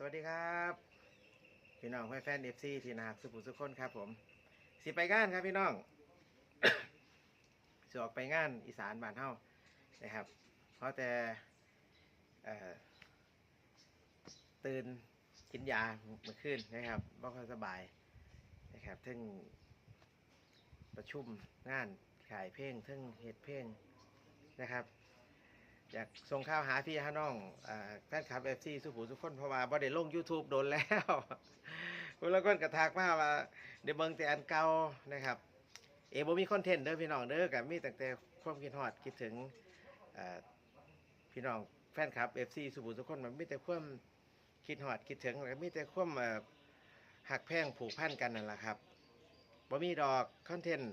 สวัสดีครับ พี่น้องแฟนเอฟซีที่นาสุขุสุขคนครับผม สิไปงานครับพี่น้อง สิออกไปงานอีสานบ้านเฮานะครับ เพราะแต่ตื่นกินยาเมื่อคืนนะครับบ่ค่อยสบายนะครับทึ่งประชุมงานขายเพลงทึ่งเฮ็ดเพลงนะครับ อยากส่งข้าวหาพี่ฮาน้องอแฟนคลับเอฟซีสุขุสุขคนเพราะว่าบ่ได้ลง YouTube โดนแล้วคนละคนกระทากมาว่าเดี๋ยวเบิ่งแต่อันเก่านะครับ เอบ่มีคอนเทนต์เด้อพี่น้องเด้อกับมีตั้งแต่ความคิดฮอดคิดถึงพี่น้องแฟนคลับ FC สุขุสุขคนมันมีแต่ความคิดฮอดคิดถึงแล้วมีแต่ความเอ่อหักแพงผูกพันกันนั่นแหละครับบ่มีดอกคอนเทนต์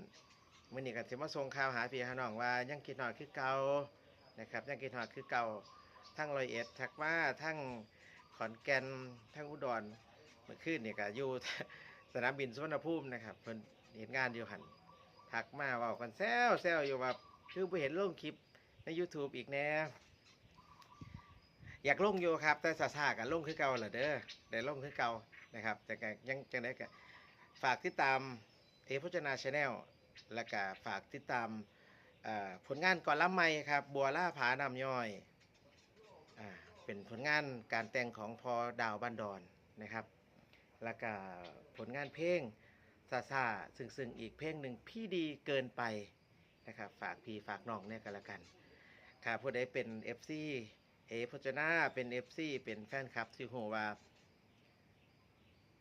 มื้อนี้ก็สิมาส่งข่าวหาพี่ฮาน้องว่ายังคิดฮอดคือเก่า นะครับยังกินหอดคือเก่าทั้งรอยเอ็ดทักว่าทั้งขอนแก่นทั้งอุดรเมื่อคืนเนี่ยก็อยู่สนามบินสุวรรณภูมินะครับเพิ่นเห็นงานอยู่หันทักมาว่ากันแซวแซวอยู่ว่าคือไปเห็นลงคลิปใน YouTube อีกแน่อยากลงอยู่ครับ แต่สาสากันลงคือเก่าเหรอเด้อได้ลงคือเก่านะครับแต่ยังจังได้ก็ฝากติดตามเอพจนาชาแนลแล้วก็ฝากติดตาม ผลงานก่อนล้ำไม่ครับ บัวล่าผานำย่อยอเป็นผลงานการแต่งของพอดาวบันดอนนะครับ แล้วก็ผลงานเพลงซาซาซึ่งซึ่งอีกเพลงหนึ่งพี่ดีเกินไปนะครับ ฝากพี่ฝากน้องเนี่ยกันละกันครับผู้ใดเป็น FC เอพจนาเป็น FC เป็นแฟนคลับที่โหว่า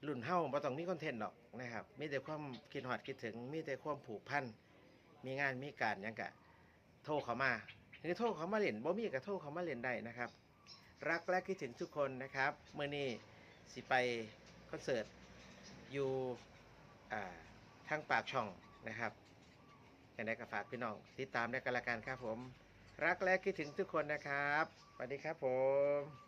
รุ่นเฮ้าบ่ต้องมีคอนเทนต์หรอกนะครับ มีแต่ความคิดหอดคิดถึง มีแต่ความผูกพัน มีงานมีการยังกะโทรเขามาหรือโทรเขามาเล่นบ่มีก็โทรเขามาเล่นได้นะครับ รักและคิดถึงทุกคนนะครับเมื่อนี้สิไปคอนเสิร์ตอยู่ทางปากช่องนะครับอย่างไรก็ฝากพี่น้องติดตามได้กันละกันครับผม รักและคิดถึงทุกคนนะครับสวัสดีครับผม